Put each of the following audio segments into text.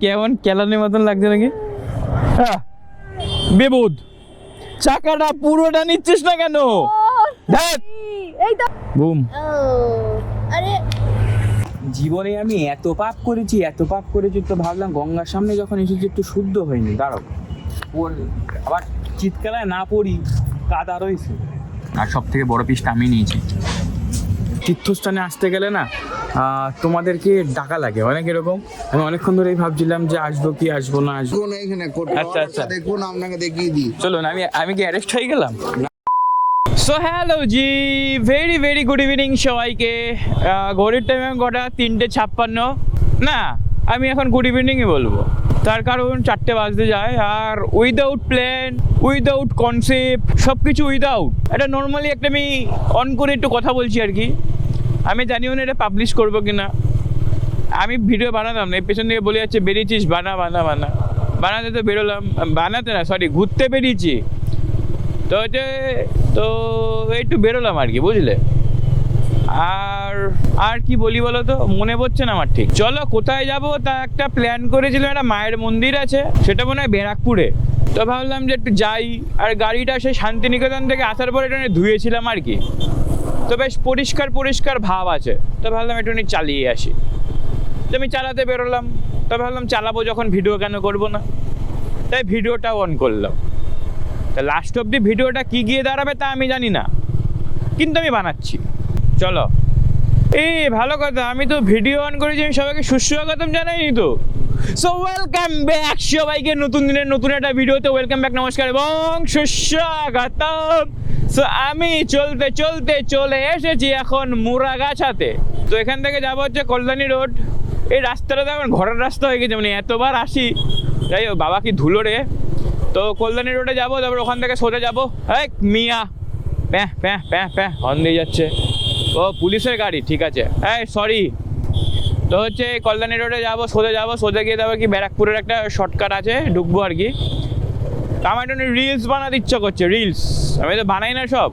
কেমন কেলানের মতন লাগছে নাকি? আহ, বেবুদ চাকাটা পুরোটা নিচ্ছিস না কেন। বুম। আরে। জীবনে আমি এত পাপ করেছি এত পাপ করেছি তো ভাবলাম গঙ্গার সামনে যখন এসেছি একটু শুদ্ধ হয়নি দাঁড়াও। পড়- আবার চিৎকারায় না পড়ি কাদা রয়েছে। আর সব থেকে বড় পিসটা আমি নিয়েছি। তীর্থস্থানে আসতে গেলে না তোমাদেরকে ডাকা লাগে অনেক এরকম। আমি অনেকক্ষণ ধরেই ভাবছিলাম যে আসব কি আসব না আসব। দেখুন এখানে আচ্ছা, আচ্ছা। দেখুন আপনাকে দেখিয়ে দিই। চলুন আমি আমি কি অ্যারেস্ট হয়ে গেলাম? সো হ্যালো জি ভেরি ভেরি গুড ইভিনিং সবাইকে। ঘড়ির টাইম কটা? তিনটে ছাপ্পান্ন। না আমি এখন গুড ইভিনিংই বলব। তার কারণ চারটে বাজতে যায় আর উইদাউট প্ল্যান উইদাউট কনসেপ্ট সব কিছু উইদাউট এটা নর্মালি একটা আমি অন করে একটু কথা বলছি আর কি। আমি জানিও না এটা পাবলিশ করব কি না আমি ভিডিও বানাতাম না পেছন থেকে বলে যাচ্ছে, বেরিয়েছিস, বানা বানা বানা। বানাতে তো বেরোলাম, বানাতে না সরি ঘুরতে বেরিয়েছি। তো হচ্ছে তো একটু বেরোলাম আর কি, বুঝলে? আর আর কি বলি বলো তো? মনে পড়ছে না আমার ঠিক। চলো, কোথায় যাব? তা একটা প্ল্যান করেছিলাম একটা মায়ের মন্দির আছে, সেটা মনে হয় ব্যারাকপুরে। তো ভাবলাম যে একটু যাই, আর গাড়িটা সেই শান্তিনিকেতন থেকে আসার পরে এটা ধুয়েছিলাম আর কি। তো বেশ পরিষ্কার পরিষ্কার ভাব আছে। তো ভাবলাম একটু চালিয়ে আসি। তো আমি চালাতে বেরোলাম। তো ভাবলাম চালাবো যখন, ভিডিও কেন করব না? তাই ভিডিওটা অন করলাম। তা লাস্ট অব্দি ভিডিওটা কি গিয়ে দাঁড়াবে তা আমি জানি না। কিন্তু আমি বানাচ্ছি। চলো। এই ভালো কথা, আমি তো ভিডিও অন করেছি, আমি সবাইকে সুস্বাগতম জানাইনি তো। সো ওয়েলকাম ব্যাক সবাইকে নতুন দিনের নতুন একটা ভিডিওতে ওয়েলকাম ব্যাক নমস্কার এবং সুস্বাগতম। সো আমি চলতে চলতে চলে এসেছি এখন মুরাগাছাতে। তো, এখান থেকে যাব হচ্ছে কল্যাণী রোড। এই রাস্তাটা তো এখন ঘরের রাস্তা হয়ে গেছে মানে এতবার আসি। যাই হোক, বাবা কি ধুলো রে। তো, কল্যাণী রোডে যাব, তারপর ওখান থেকে সোজা যাব। এই, মিয়া। প্যাঁ প্যাঁ প্যাঁ প্যাঁ, হর্ন দিয়ে যাচ্ছে। ও, পুলিশের গাড়ি, ঠিক আছে। হ্যাঁ সরি তো হচ্ছে কল্যাণী রোডে যাব, সোজা যাব, সোজা গিয়ে তারপর কি ব্যারাকপুরের একটা শর্টকাট আছে, ঢুকবো আর কি। আমার একটু রিলস বানাতে ইচ্ছা করছে রিলস আমি তো বানাই না সব।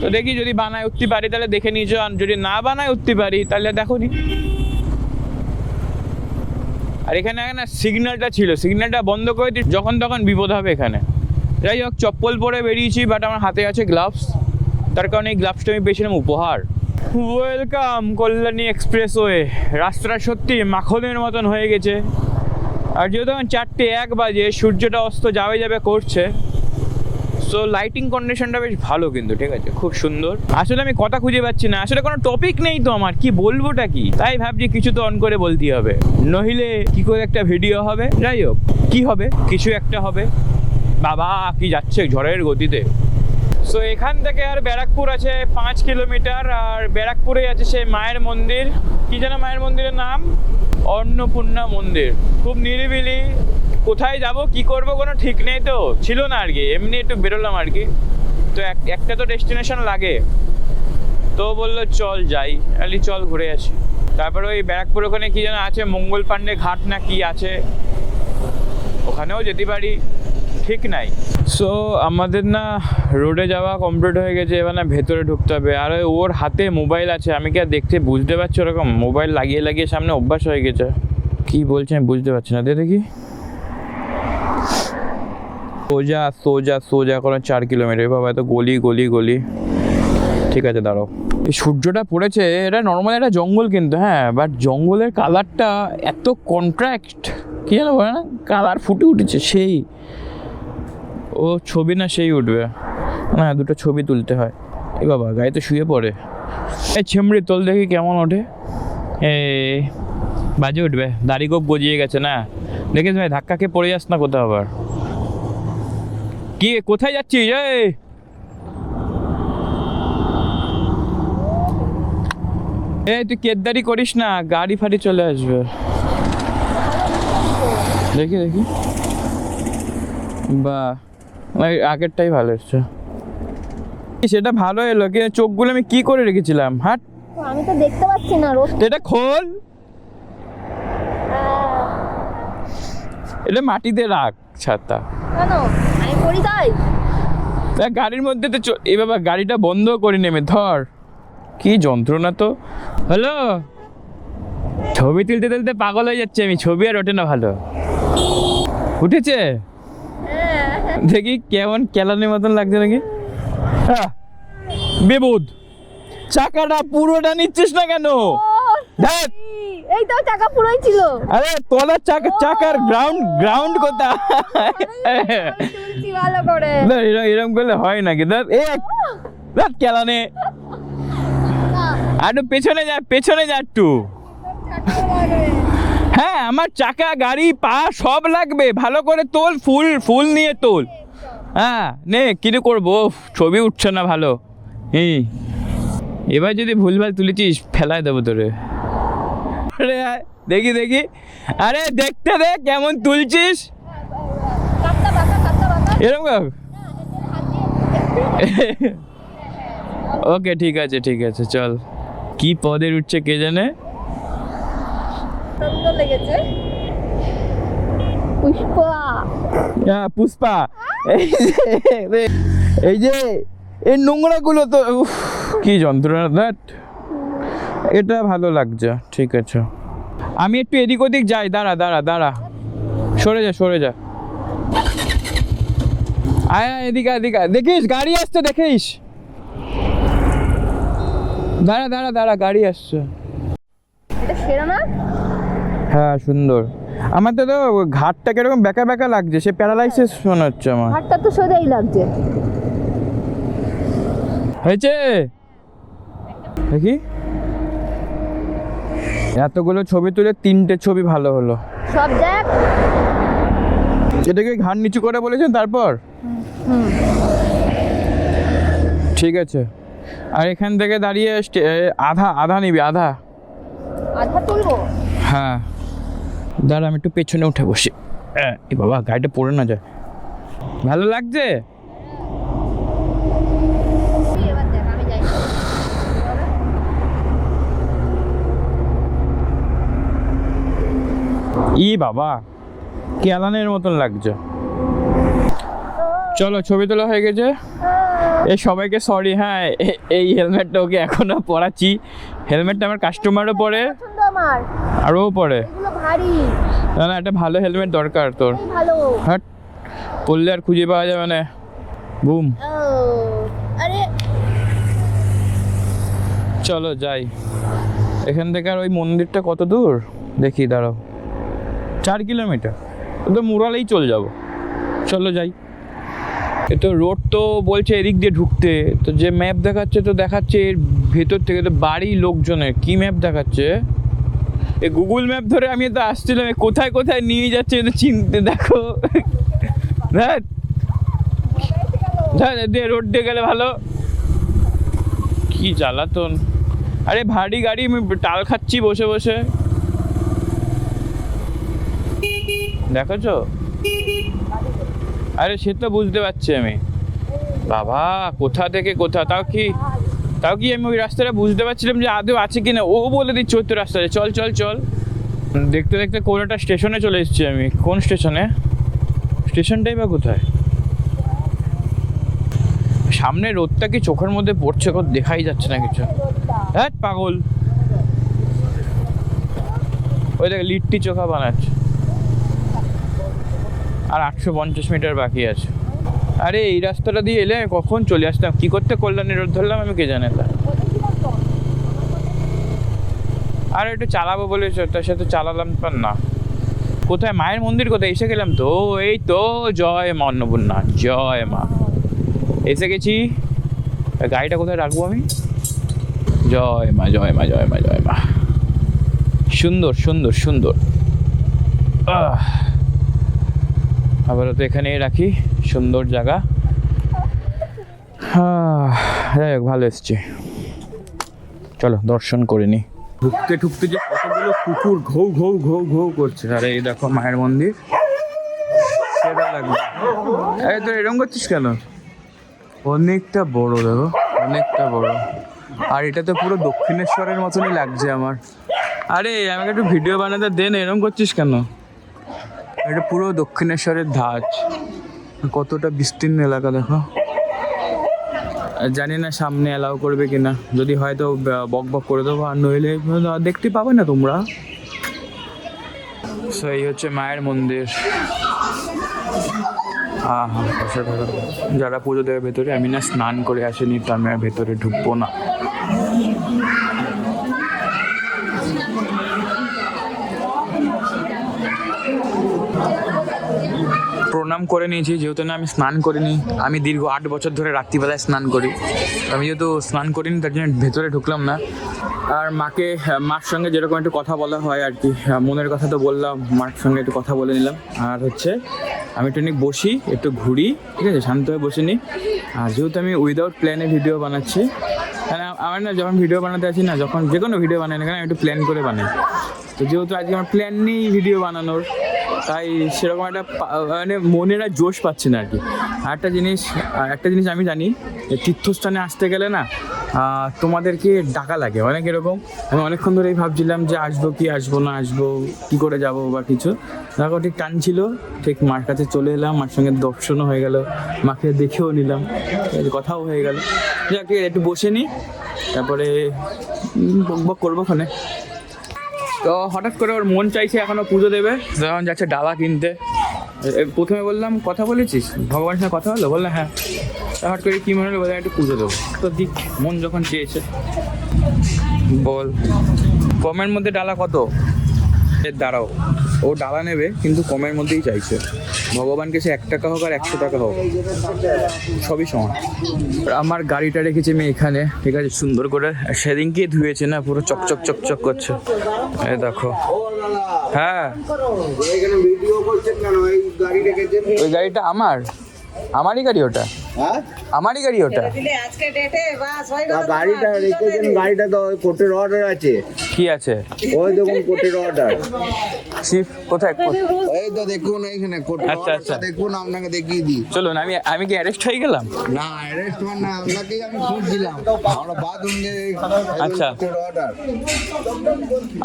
তো দেখি যদি বানায় উঠতে পারি, তাহলে দেখে নিয়েছো। আর যদি না বানায় উঠতে পারি, তাহলে দেখো নি। আর এখানে না সিগন্যালটা ছিল সিগন্যালটা বন্ধ করে দিই, যখন তখন বিপদ হবে এখানে। যাই হোক, চপ্পল পরে বেরিয়েছি বাট আমার হাতে আছে গ্লাভস তার কারণে এই গ্লাভসটা আমি পেয়েছিলাম উপহার। Welcome Kalyani expressway. রাস্তাটা সত্যি মাখনের মতন হয়ে গেছে। আর যেহেতু এখন চারটে এক বাজে, সূর্যটা অস্ত যাবে যাবে করছে। সো লাইটিং কন্ডিশনটা বেশ ভালো কিন্তু, ঠিক আছে? খুব সুন্দর। আসলে আমি কথা খুঁজে পাচ্ছি না। আসলে কোনো টপিক নেই তো আমার। কি বলবোটা কি? তাই ভাবছি কিছু তো অন করে বলতেই হবে। নহিলে কি করে একটা ভিডিও হবে? যাই হোক, কী হবে? কিছু একটা হবে। বাবা, কি যাচ্ছে ঝড়ের গতিতে? সো এখান থেকে আর ব্যারাকপুর আছে পাঁচ কিলোমিটার, আর ব্যারাকপুরে আছে সেই মায়ের মন্দির। কি যেন মায়ের মন্দিরের নাম? অন্নপূর্ণা মন্দির। খুব নিরিবিলি। কোথায় যাব, কি করব কোনো ঠিক নেই তো। ছিল না আর কি, এমনি একটু বেরোলাম আর কি। তো এক- একটা তো ডেস্টিনেশন লাগে। তো বলল, চল যাই। আলি চল ঘুরে আসি। তারপরে ওই ব্যারাকপুর ওখানে কি যেন আছে, মঙ্গল পাণ্ডে ঘাট না কি আছে। ওখানেও যেতে পারি। ঠিক নাই। সো আমাদের না রোডে যাওয়া কমপ্লিট হয়ে গেছে, এবার না ভেতরে ঢুকতে হবে। আর ওর হাতে মোবাইল আছে, আমি কি আর দেখতে বুঝতে পারছি ওরকম? মোবাইল লাগিয়ে লাগিয়ে সামনে অভ্যাস হয়ে গেছে। কি বলছে আমি বুঝতে পারছি না দেখি। সোজা সোজা সোজা করে চার কিলোমিটার বাবা, এত গলি গলি গলি। ঠিক আছে, দাঁড়াও। এই সূর্যটা পড়েছে, এটা নর্মাল একটা জঙ্গল কিন্তু হ্যাঁ। বাট জঙ্গলের কালারটা এত কন্ট্রাক্ট কি জানো না? কালার ফুটে উঠেছে, সেই। ও ছবি না সেই উঠবে। না, দুটো ছবি তুলতে হয়। এ বাবা, গায়ে তো শুয়ে পড়ে। এই ছেমড়ি তোল দেখি কেমন ওঠে। এ বাজে উঠবে। দাড়ি গোপ গজিয়ে গেছে না? দেখিস ভাই, ধাক্কা খেয়ে পড়ে যাস না কোথাও আবার। কি, কোথায় যাচ্ছিস? এই! এই, তুই কেদারি করিস না, গাড়ি ফাড়ি চলে আসবে। দেখি দেখি। বা আগেরটাই ভালো এসছে। সেটা ভালো এলো কিন্তু চোখগুলো আমি কি করে রেখেছিলাম? হাট। আমি তো দেখতে পাচ্ছি না রোদ এটা খোল। এটা মাটিতে রাখ ছাতা। কেন? আমি করি তাই। গাড়ির মধ্যে তো এই বাবা গাড়িটা বন্ধ করে নেমে ধর। কি যন্ত্রণা তো। হ্যালো? ছবি তুলতে তুলতে পাগল হয়ে যাচ্ছে আমি ছবি আর ওঠে না ভালো। উঠেছে? দেখি কেমন কেলানির মতন লাগছে নাকি? আহ, বেবুদ চাকাটা পুরোটা নিচ্ছিস না কেন? ধ্যাৎ, এই তো চাকা পুরোই ছিল। আরে তোলা চাকা চাকার গ্রাউন্ড গ্রাউন্ড তুলছি ভালো করে না, এরম করলে হয় নাকি? দেখ এ দেখ কেলানে। আর পেছনে যা পেছনে যা একটু। হ্যাঁ আমার চাকা, গাড়ি, পা সব লাগবে। ভালো করে তোল, ফুল ফুল নিয়ে তোল। হ্যাঁ নে কিরে করব? ছবি উঠছে না ভালো। এই, এবার যদি ভুলভাল তুলেছিস ফেলায় দেবো তোরে। আরে, দেখি দেখি। আরে, দেখতে দে কেমন তুলছিস। এরকম ওকে, ঠিক আছে ঠিক আছে, চল। কি পদের উঠছে কে জানে? সুন্দর লেগেছে। পুষ্পা। হ্যাঁ পুষ্পা। এই যে এই নোংরাগুলো তো কি যন্ত্রণা দ্যাট এটা ভালো লাগছে ঠিক আছে। আমি একটু এদিক ওদিক যাই দাঁড়া দাঁড়া দাঁড়া। সরে যা সরে যা। আয় এদিকে এদিকে দেখিস গাড়ি আসছে দেখিস। দাঁড়া দাঁড়া দাঁড়া গাড়ি আসছে। এটা সেরা না? হ্যাঁ সুন্দর। আমার তো তো ঘাটটা কীরকম বেঁকা বেঁকা লাগছে সে প্যারালাইসিস মনে হচ্ছে আমার। হাতটা তো সোজাই লাগছে। হয়েছে? দেখি। এতগুলো ছবি তুলে তিনটে ছবি ভালো হলো। সব দেখ। এটাকে ঘাড় নিচু করে বলেছেন তারপর? ঠিক আছে। আর এখান থেকে দাঁড়িয়ে আধা আধা নিবি আধা। আধা তুলবো? হ্যাঁ। দাঁড়া আমি একটু পেছনে উঠে বসি। এ, এ বাবা গাড়িটা পড়ে না যায়। ভালো লাগছে? ই বাবা কেলানের মতন লাগছে। চলো ছবি তোলা হয়ে গেছে। এ সবাইকে সরি হ্যাঁ এ- এই হেলমেটটা ওকে এখনও পরাচ্ছি। হেলমেটটা আমার কাস্টমারও পরে। আরও পরে। এগুলো না না একটা ভালো হেলমেট দরকার তোর। ভালো। হাট পড়লে আর খুঁজে পাওয়া যাবে না। বুম। আরে চলো যাই। এখান থেকে আর ওই মন্দিরটা কত দূর? দেখি দাঁড়াও। চার কিলোমিটার। তো মুরালেই চলে যাব। চলো যাই। এ তো রোড তো বলছে এদিক দিয়ে ঢুকতে। তো যে ম্যাপ দেখাচ্ছে তো দেখাচ্ছে এর ভেতর থেকে তো বাড়ি লোকজনের। কি ম্যাপ দেখাচ্ছে? এই গুগল ম্যাপ ধরে আমি তো আসছিলাম কোথায় কোথায় নিয়ে যাচ্ছে এটা চিনতে, দেখো। দেখ দেখ রোড দিয়ে গেলে ভালো। কি জ্বালাতন। আরে ভারী গাড়ি, আমি টাল খাচ্ছি বসে বসে। দেখেছ? আরে সে তো বুঝতে পারছি আমি। বাবা, কোথা থেকে কোথা? তাও কি তাও কি আমি ওই রাস্তাটা বুঝতে পারছিলাম যে আদৌ আছে কি না ও বলে দিচ্ছে, ওই তো রাস্তায় চল চল চল। দেখতে দেখতে কোন একটা স্টেশনে চলে এসেছি আমি। কোন স্টেশনে? স্টেশনটাই বা কোথায়? সামনে রোদটা কি চোখের মধ্যে পড়ছে কত দেখাই যাচ্ছে না কিছু। হ্যাঁ পাগল। ওই দেখ, লিট্টি চোখা বানাচ্ছে। আর আটশো পঞ্চাশ মিটার বাকি আছে। আরে, এই রাস্তাটা দিয়ে এলে আমি কখন চলে আসতাম? কি করতে কল্যাণী রোড ধরলাম আমি কে জানে? তা আর, একটু চালাবো বলে তার সাথে চালালাম তো না। কোথায়? মায়ের মন্দির কোথায়? এসে গেলাম তো। এই তো, জয় মা অন্নপূর্ণা, জয় মা। এসে গেছি। গাড়িটা কোথায় রাখব আমি? জয় মা জয় মা জয় মা জয় মা। সুন্দর সুন্দর সুন্দর। আহ। আপাতত এখানেই রাখি সুন্দর জায়গা। আহ, যাই হোক ভালো এসছি। চলো দর্শন করে নি। ঢুকতে ঢুকতে যে কতগুলো কুকুর ঘৌ ঘৌ ঘৌ ঘৌ করছে। আরে এই দেখো মায়ের মন্দির। সেটা লাগবে এই তো এরকম করছিস কেন? অনেকটা বড় দেখো। অনেকটা বড়। আর এটা তো পুরো দক্ষিণেশ্বরের মতনই লাগছে আমার। আরে আমাকে একটু ভিডিও বানাতে দেন এরকম করছিস কেন? এটা পুরো দক্ষিণেশ্বরের ধাঁচ। কতটা বিস্তীর্ণ এলাকা দেখো। জানি না সামনে অ্যালাউ করবে কিনা। যদি হয়তো বক বক করে দেবো। আর নইলে দেখতে পাবে না তোমরা। সো এই হচ্ছে মায়ের মন্দির। আহা অসাধারণ যারা পুজো দেওয়ার ভেতরে, আমি না স্নান করে আসিনি, তো আমি ভেতরে ঢুকবো না। প্রণাম করে নিয়েছি, যেহেতু না আমি স্নান করিনি। আমি দীর্ঘ আট বছর ধরে রাত্রিবেলায় স্নান করি। আমি যেহেতু স্নান করিনি, তার জন্য ভেতরে ঢুকলাম না। আর মাকে, মার সঙ্গে যেরকম একটু কথা বলা হয় আর কি, মনের কথা তো বললাম, মার সঙ্গে একটু কথা বলে নিলাম। আর হচ্ছে, আমি একটু বসি, একটু ঘুরি, ঠিক আছে, শান্ত হয়ে বসে নিই। আর যেহেতু আমি উইদাউট প্ল্যানে ভিডিও বানাচ্ছি মানে আমার না যখন ভিডিও বানাতে আছি না, যখন যে কোনো ভিডিও বানাই না কেন, আমি একটু প্ল্যান করে বানাই। তো যেহেতু আজকে আমার প্ল্যান নেই ভিডিও বানানোর তাই সেরকম একটা মানে মনের আর জোশ পাচ্ছে না আর কি। একটা জিনিস একটা জিনিস আমি জানি তীর্থস্থানে আসতে গেলে না তোমাদেরকে ডাকা লাগে। অনেক এরকম, আমি অনেকক্ষণ ধরেই ভাবছিলাম যে আসব কি, আসব না, আসব, কি করে যাব বা কিছু। দেখো, ঠিক টান ছিল, ঠিক মার কাছে চলে এলাম, মার সঙ্গে দর্শনও হয়ে গেল, মাকে দেখেও নিলাম কথাও হয়ে গেল। যাক একটু বসে নিই তারপরে করব ওখানে। তো হঠাৎ করে ওর মন চাইছে এখনও পুজো দেবে। যখন যাচ্ছে ডালা কিনতে। প্রথমে বললাম কথা বলেছিস? ভগবানের সাথে কথা হলো? বললাম হ্যাঁ। হঠাৎ করে কি মনে হলো? বললাম একটু পুজো দেবো। তো দিক মন যখন চেয়েছে। বল। কমের মধ্যে ডালা কত? এর দাঁড়াও। ও ডালা নেবে কিন্তু কমের মধ্যেই চাইছে। ভগবানকে সে এক টাকা হোক আর একশো টাকা হোক, সবই সমান। আমার গাড়িটা রেখেছি আমি এখানে, ঠিক আছে, সুন্দর করে। সেদিন সেদিনকে ধুয়েছে না, পুরো চকচক চকচক করছে। দেখো। হ্যাঁ। ওই গাড়িটা আমার? আমারই গাড়ি ওটা? আমারই গাড়ি ওটা। আজকে ডেটে বাস হয়ে তা গাড়িটা রেখেছেন গাড়িটা তো কোর্টের অর্ডার আছে। কি আছে? ওই দেখুন কোর্টের অর্ডার শিফ কোথায়? এই তো দেখুন এইখানে কোর্টের আচ্ছা, আচ্ছা। দেখুন আপনাকে দেখিয়ে দিই। চলুন আমি আমি কি অ্যারেস্ট হয়ে গেলাম? না অ্যারেস্ট মানে না আপনাকেই আমি খুঁজছিলাম আমরা বাথরুম যে আচ্ছা। অর্ডার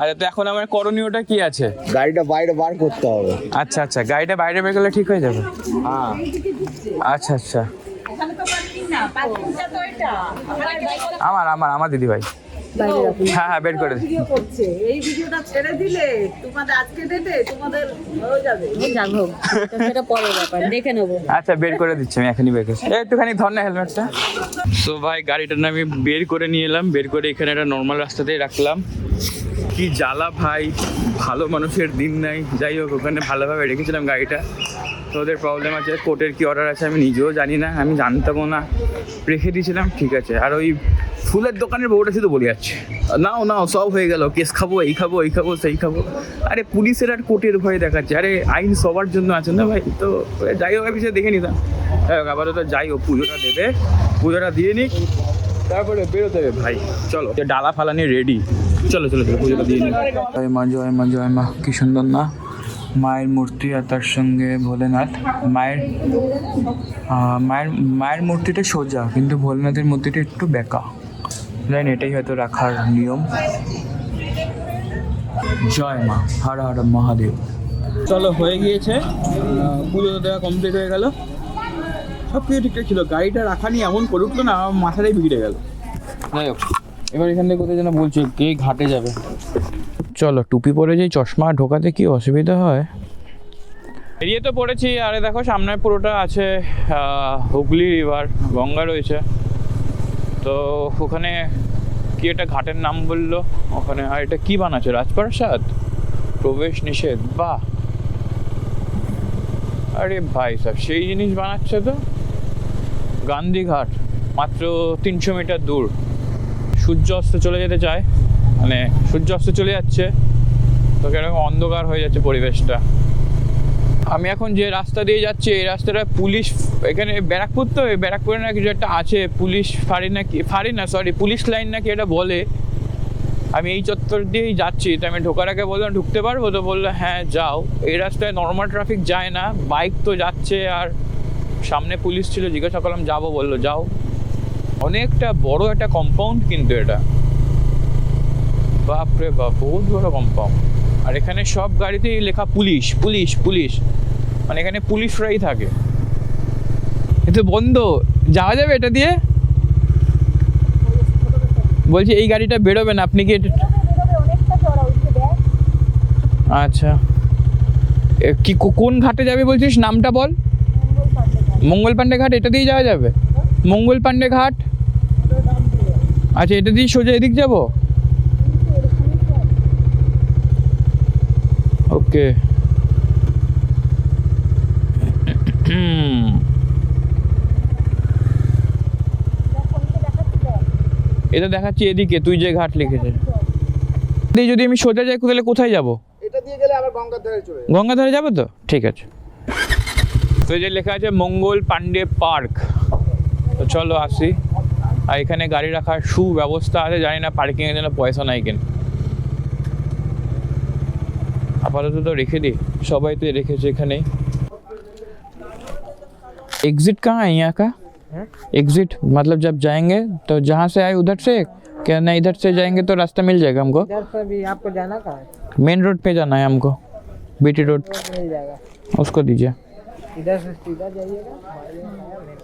আচ্ছা। তো এখন আমার করণীয়টা কি আছে? গাড়িটা বাইরে বার করতে হবে। আচ্ছা আচ্ছা গাড়িটা বাইরে বের গেলে ঠিক হয়ে যাবে। হ্যাঁ। আচ্ছা আচ্ছা। আমার আমার আমার দিদি ভাই। হ্যাঁ হ্যাঁ বের করে এই ভিডিওটা ছেড়ে দিলে তোমাদের আজকে ডেটে তোমাদের হয়ে যাবে। যাক হোক সেটা পরের ব্যাপার। দেখে নেব। আচ্ছা বের করে দিচ্ছি আমি এখনই বের করছি। একটুখানি ধর না হেলমেটটা। সো ভাই গাড়িটা না আমি বের করে নিয়ে এলাম। বের করে এখানে একটা নর্মাল রাস্তাতেই রাখলাম। কি জ্বালা ভাই। ভালো মানুষের দিন নাই। যাই হোক ওখানে ভালোভাবে রেখেছিলাম গাড়িটা। তো ওদের প্রবলেম আছে কোর্টের কি অর্ডার আছে আমি নিজেও জানি না আমি জানতামও না। রেখে দিয়েছিলাম ঠিক আছে। আর ওই ফুলের দোকানের বউটা শুধু বলে যাচ্ছে। নাও নাও সব হয়ে গেল কেস খাব এই খাব এই খাব সেই খাব। আরে পুলিশের আর কোর্টের ভয় দেখাচ্ছে। আরে আইন সবার জন্য আছে না ভাই? তো যাই হোক অফিসে দেখে নিতাম হোক আপাতত যাই হোক পুজোটা দেবে পুজোটা দিয়ে নিক। তারপরে বেরোতে হবে ভাই। চলো। ডালা ফালা নিয়ে রেডি চলো চলো চলো পুজোটা দিয়ে নিই। জয় মা জয় মা জয় মা। কি সুন্দর না? মায়ের মূর্তি আর তার সঙ্গে ভোলেনাথ। মায়ের মায়ের মায়ের মূর্তিটা সোজা কিন্তু ভোলেনাথের মূর্তিটা একটু বেঁকা। জানি এটাই হয়তো রাখার নিয়ম। জয় মা হর হর মহাদেব। চলো হয়ে গিয়েছে। পুজো দেওয়া কমপ্লিট হয়ে গেল। সব কিছু ঠিকঠাক ছিল। গাড়িটা রাখা নিয়ে এমন করে উঠল না আমার মাথাটাই বিগড়ে গেল। যাই হোক এবার এখান থেকে কোথায় যেন বলছে কে ঘাটে যাবে? চলো, টুপি পরে যে চশমা ঢোকাতে কি অসুবিধা হয়? এরিয়ে তো পড়েছি, আরে দেখো সামনে পুরোটা আছে হুগলি রিভার গঙ্গা রয়েছে। তো ওখানে কি একটা ঘাটের নাম বলল? ওখানে, আর এটা কি বানাচ্ছে? রাজপ্রাসাদ? প্রবেশ নিষেধ, বাহ! আরে ভাই সাহেব সেই জিনিস বানাচ্ছে তো। গান্ধীঘাট মাত্র তিনশো মিটার দূর। সূর্য অস্ত চলে যেতে চায়। মানে সূর্য অস্ত চলে যাচ্ছে। তো কীরকম অন্ধকার হয়ে যাচ্ছে পরিবেশটা। আমি এখন যে রাস্তা দিয়ে যাচ্ছি, এই রাস্তাটা পুলিশ এখানে ব্যারাকপুর তো ব্যারাকপুরে না কিছু একটা আছে, পুলিশ ফাঁড়ি নাকি, ফাঁড়ি না সরি পুলিশ লাইন নাকি এটা বলে। আমি এই চত্বর দিয়েই যাচ্ছি, তো আমি ঢোকার আগে বললাম, ঢুকতে পারব? তো বলল হ্যাঁ যাও। এই রাস্তায় নর্মাল ট্রাফিক যায় না বাইক তো যাচ্ছে আর সামনে পুলিশ ছিল, জিজ্ঞাসা করলাম, যাব? বলল, যাও। অনেকটা বড় একটা কম্পাউন্ড কিন্তু এটা। বাপরে বাপ, বহুত বড় কম্পাউন্ড। আর এখানে সব গাড়িতেই লেখা পুলিশ পুলিশ পুলিশ। মানে এখানে পুলিশরাই থাকে। কিন্তু বন্ধ, যাওয়া যাবে এটা দিয়ে? বলছি, এই গাড়িটা বেরোবেন আপনি কি আচ্ছা। কো- কোন ঘাটে যাবে বলছিস? নামটা বল। মঙ্গল পান্ডে ঘাট, এটা দিয়ে যাওয়া যাবে। মঙ্গল পান্ডে ঘাট। আচ্ছা এটা দিয়ে সোজা এদিক যাব? ওকে। এটা দেখাচ্ছি এদিকে তুই যে ঘাট লিখেছিস দিয়ে যদি আমি সোজা যাই তাহলে কোথায় যাব? এটা দিয়ে গেলে আবার গঙ্গার ধারে চলে গঙ্গাধারে যাবে তো? ঠিক আছে। তো এই যে লেখা আছে মঙ্গল পান্ডে পার্ক। তো চলো আসি। আর এখানে গাড়ি রাখার সুব্যবস্থা আছে জানি না পার্কিংয়ের জন্য পয়সা নাই কেন। আপাতত তো রেখে দিই সবাই তো রেখেছে এখানেই एग्जिट कहाँ है यहाँ का एग्जिट मतलब जब जाएंगे तो जहाँ से आए उधर से क्या ना इधर से जाएंगे तो रास्ता मिल जाएगा हमको इधर से भी आपको जाना कहाँ है मेन रोड पे जाना है हमको बीटी रोड मिल जाएगा उसको दीजिए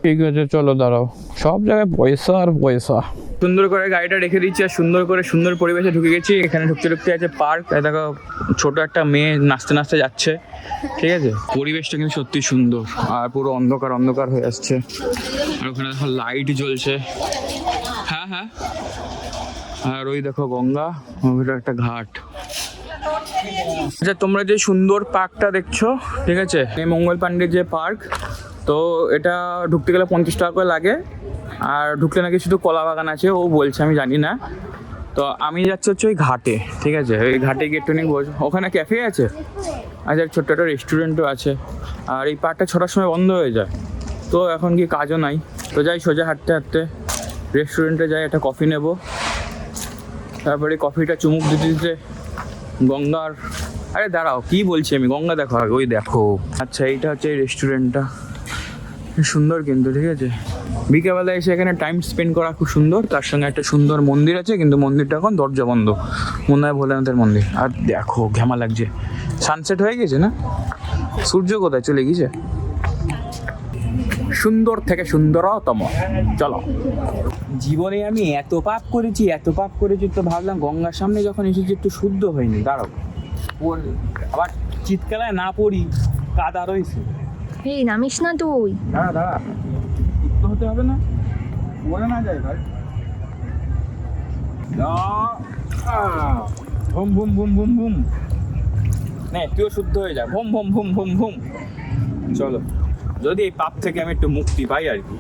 ঠিক আছে, চলো দাঁড়াও। সব জায়গায় পয়সা আর পয়সা। সুন্দর করে গাড়িটা রেখে দিচ্ছি আর সুন্দর করে সুন্দর পরিবেশে ঢুকে গেছি। এখানে ঢুকতে ঢুকতে আছে পার্ক। দেখো, ছোট একটা মেয়ে নাচতে নাচতে যাচ্ছে। ঠিক আছে? পরিবেশটা কিন্তু সত্যি সুন্দর। আর পুরো অন্ধকার অন্ধকার হয়ে আসছে। আর ওখানে দেখো লাইট জ্বলছে। হ্যাঁ হ্যাঁ। আর ওই দেখো গঙ্গা, ওইটা একটা ঘাট। আচ্ছা তোমরা যে সুন্দর পার্কটা দেখছ, ঠিক আছে? এই মঙ্গল পান্ডের যে পার্ক, তো এটা ঢুকতে গেলে পঞ্চাশ টাকা করে লাগে। আর ঢুকলে নাকি শুধু কলা বাগান আছে, ও বলছে, আমি জানি না। তো আমি যাচ্ছি হচ্ছে ওই ঘাটে, ঠিক আছে? ওই ঘাটে গিয়ে একটু বস ওখানে ক্যাফে আছে? আচ্ছা ছোট্ট একটা রেস্টুরেন্টও আছে। আর এই পার্কটা ছটার সময় বন্ধ হয়ে যায়। তো এখন কি কাজও নাই। তো যাই, সোজা হাঁটতে হাঁটতে রেস্টুরেন্টে যাই, একটা কফি নেব। তারপরে কফিটা চুমুক দিতে দিতে গঙ্গার, আরে দাঁড়াও, কি বলছি আমি? গঙ্গা দেখো আগে, ওই দেখো। আচ্ছা এইটা হচ্ছে এই রেস্টুরেন্টটা সুন্দর কিন্তু, ঠিক আছে? বিকেলবেলা এসে এখানে টাইম স্পেন্ড করা খুব সুন্দর। তার সঙ্গে একটা সুন্দর মন্দির আছে, কিন্তু মন্দিরটা এখন দরজা বন্ধ। মনে হয় ভোলেনাথের মন্দির। আর দেখো ঘ্যামা লাগছে। সানসেট হয়ে গেছে না? সূর্য কোথায়? চলে গেছে? সুন্দর থেকে সুন্দরতম। চলো। জীবনে আমি এত পাপ করেছি এত পাপ করেছি তো ভাবলাম গঙ্গার সামনে যখন এসেছি একটু শুদ্ধ হয়নি দাঁড়াও। আবার চিৎকারায় না পড়ি কাদা রয়েছে। এই নামিস না তুই। দাঁড়া দাঁড়া। শুদ্ধ হতে হবে না। পড়ে না যায় ভাই। ভুম ভুম ভুম ভুম ভুম। নে তুইও শুদ্ধ হয়ে যা। ভুম ভুম ভুম ভুম ভুম। চলো। যদি এই পাপ থেকে আমি একটু মুক্তি পাই আর কি।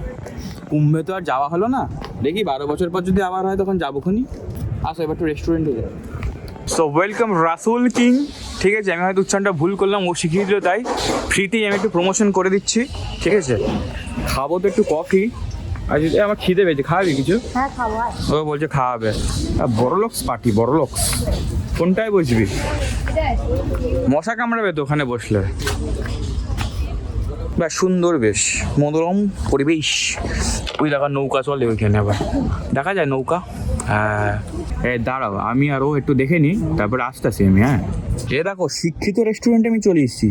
কুম্ভে তো আর যাওয়া হলো না। দেখি বারো বছর পর যদি আবার হয় তখন যাব খুনি। আসো এবার একটু রেস্টুরেন্টে যাব সো ওয়েলকাম রাসুল কিং। ঠিক আছে আমি হয়তো উচ্চারণটা ভুল করলাম ও শিখিয়ে দিল তাই। ফ্রিতেই আমি একটু প্রমোশন করে দিচ্ছি। ঠিক আছে? খাব তো একটু কফি আর যদি আমার খিদে পেয়েছে খাওয়াবি কিছু? হ্যাঁ ও বলছে খাওয়াবে। আর বড় লোকস পার্টি বড় কোনটায় বসবি? মশা কামড়াবে তো ওখানে বসলে। বেশ সুন্দর বেশ মনোরম পরিবেশ। ওই দেখা নৌকা চলে ওইখানে আবার। দেখা যায় নৌকা? হ্যাঁ এ দাঁড়াও আমি আরও একটু দেখে নিই তারপরে আসতেছি আমি হ্যাঁ? এ দেখো শিক্ষিত রেস্টুরেন্টে আমি চলে এসেছি।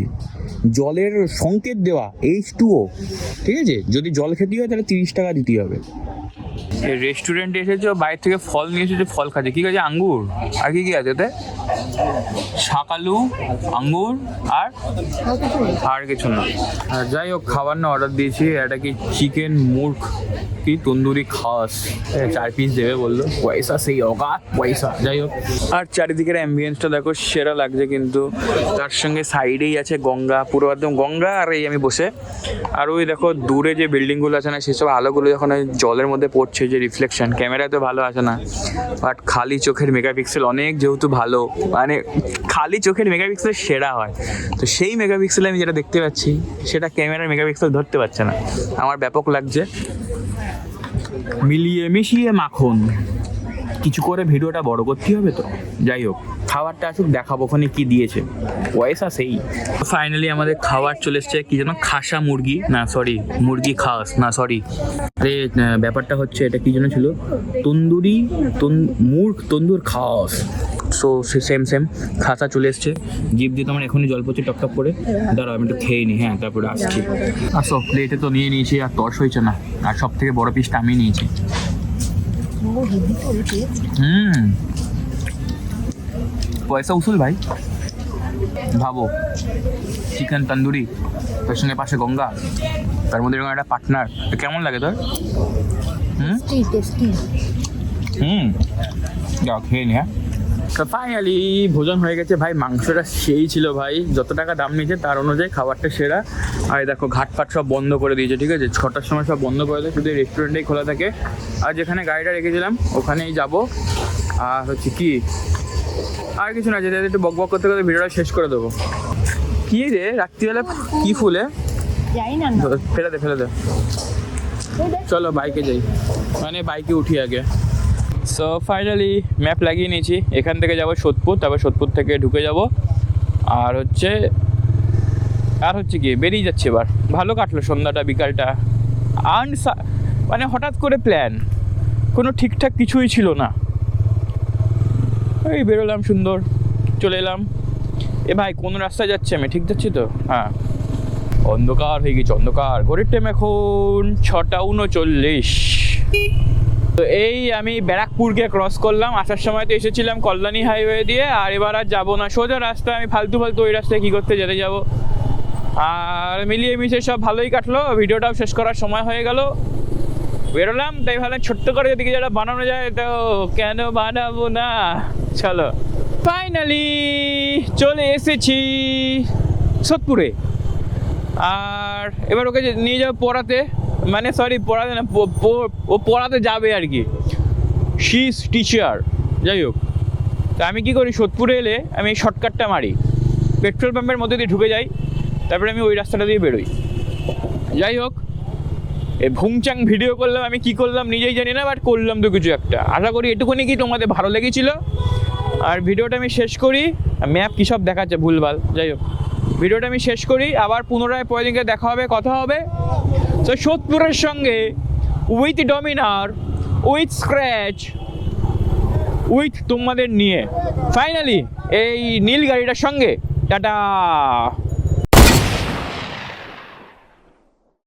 জলের সংকেত দেওয়া এইচ টু ও ঠিক আছে? যদি জল খেতে হয় তাহলে তিরিশ টাকা দিতে হবে। রেস্টুরেন্টে এসেছ, বাইরে থেকে ফল নিয়ে এসেছ, ফল খাচ্ছে। কি আছে আঙ্গুর। আর কি কি আছে ওতে? শাকালু আঙ্গুর আর আর কিছু না। আর যাই হোক, খাবার না অর্ডার দিয়েছি। এটা কি চিকেন মুর্খ? কি তন্দুরি খাস? চার পিস দেবে বলল। পয়সা সেই অগাধ পয়সা। যাই হোক। আর চারিদিকের অ্যাম্বিয়েন্সটা দেখো, সেরা লাগছে কিন্তু। তার সঙ্গে সাইডেই আছে গঙ্গা, পুরো একদম গঙ্গা আর এই আমি বসে। আর ওই দেখো, দূরে যে বিল্ডিংগুলো আছে না, সেসব আলোগুলো যখন জলের মধ্যে পড়ছে যে রিফ্লেকশন ক্যামেরায় তো ভালো আসে না। বাট খালি চোখের মেগাপিক্সেল অনেক যেহেতু ভালো। মানে খালি চোখের মেগাপিক্সেল সেরা হয়। তো সেই মেগাপিক্সেলে আমি যেটা দেখতে পাচ্ছি, সেটা ক্যামেরার মেগাপিক্সেল ধরতে পারছে না। আমার ব্যাপক লাগছে। মিলিয়ে মিশিয়ে মাখন। কিছু করে ভিডিওটা বড় করতে হবে তো। যাই হোক। খাবারটা আসুক, দেখাবো ওখানে কি দিয়েছে। পয়সা সেই। ফাইনালি আমাদের খাবার চলে এসছে, কি যেন খাসা মুরগি। না সরি মুরগি খাস, না সরি আরে ব্যাপারটা হচ্ছে এটা কি যেন ছিল? তন্দুরি, তন- মুরগ তন্দুর খাস। সো সেম সেম খাসা চলে এসছে। জিপ দিয়ে তোমার এখনই জল পড়ছে টপ টপ করে। দাঁড়াও, আমি একটু খেয়ে নিই হ্যাঁ তারপরে আসছি। আসো প্লেটে তো নিয়ে নিয়েছি, আর তর্স হয়েছে না। আর সব থেকে বড় পিসটা আমি নিয়েছি। হুম। পয়সা উসুল ভাই। ভাবো চিকেন তন্দুরি তার সঙ্গে পাশে গঙ্গা তার মধ্যে এরকম একটা পার্টনার কেমন লাগে তোর? হুম? যাও খেয়ে নি হ্যাঁ। তো ফাইনালি ভোজন হয়ে গেছে ভাই মাংসটা সেই ছিল ভাই যত টাকা দাম নিয়েছে তার অনুযায়ী খাবারটা সেরা। আর এই দেখো ঘাটপাট সব বন্ধ করে দিয়েছে ঠিক আছে? ছটার সময় সব বন্ধ করে দেয় শুধু রেস্টুরেন্টেই খোলা থাকে। আর যেখানে গাড়িটা রেখেছিলাম ওখানেই যাব। আর হচ্ছে কি আর কিছু না যেতে একটু বক বক করতে করতে ভিডিওটা শেষ করে দেবো। কি রে রাত্রিবেলা কি ফুলে? ফেলে দে ফেলে দে। চলো বাইকে যাই। মানে বাইকে উঠি আগে। সো ফাইনালি ম্যাপ লাগিয়ে নিয়েছি। এখান থেকে যাব সোদপুর তারপর সোদপুর থেকে ঢুকে যাব। আর হচ্ছে আর হচ্ছে কি বেরিয়ে যাচ্ছে এবার। ভালো কাটলো সন্ধ্যাটা বিকালটা। আন মানে হঠাৎ করে প্ল্যান কোনো ঠিকঠাক কিছুই ছিল না। এই বেরোলাম সুন্দর, চলে এলাম। এ ভাই, কোন রাস্তায় যাচ্ছি আমি? ঠিক যাচ্ছি তো? হ্যাঁ। অন্ধকার হয়ে গেছে, অন্ধকার। ঘড়ির টাইম এখন ছটা উনচল্লিশ। তো এই আমি ব্যারাকপুরকে ক্রস করলাম। আসার সময় তো এসেছিলাম কল্যাণী হাইওয়ে দিয়ে, আর এবার আর যাব না। সোজা রাস্তা, আমি ফালতু ফালতু ওই রাস্তায় কী করতে যেতে যাব। আর মিলিয়ে মিশে সব ভালোই কাটলো। ভিডিওটাও শেষ করার সময় হয়ে গেল। বেরোলাম, তাই ভাবলাম ছোট্ট করে যদি যেটা বানানো যায়, তো কেন বানাবো না? চলো। ফাইনালি চলে এসেছি সোদপুরে। আর এবার ওকে নিয়ে যাব পড়াতে মানে সরি পড়াতে না ও পড়াতে যাবে আর কি। শিস টিচার যাই হোক। তা আমি কি করি, সোদপুরে এলে আমি এই শর্টকাটটা মারি। পেট্রোল পাম্পের মধ্যে দিয়ে ঢুকে যাই, তারপরে আমি ওই রাস্তাটা দিয়ে বেরোই। যাই হোক এই ভুংচাং ভিডিও করলাম, আমি কি করলাম নিজেই জানি না বাট করলাম তো কিছু একটা। আশা করি এটুকুনি কি তোমাদের ভালো লেগেছিল। আর ভিডিওটা আমি শেষ করি ম্যাপ কী সব দেখাচ্ছে ভুলভাল, যাই হোক। ভিডিওটা আমি শেষ করি, আবার পুনরায় পরের দেখা হবে, কথা হবে। তো সোদপুরের সঙ্গে with Dominar with scratch with তোমাদের নিয়ে। ফাইনালি এই নীল গাড়িটার সঙ্গে, টাটা!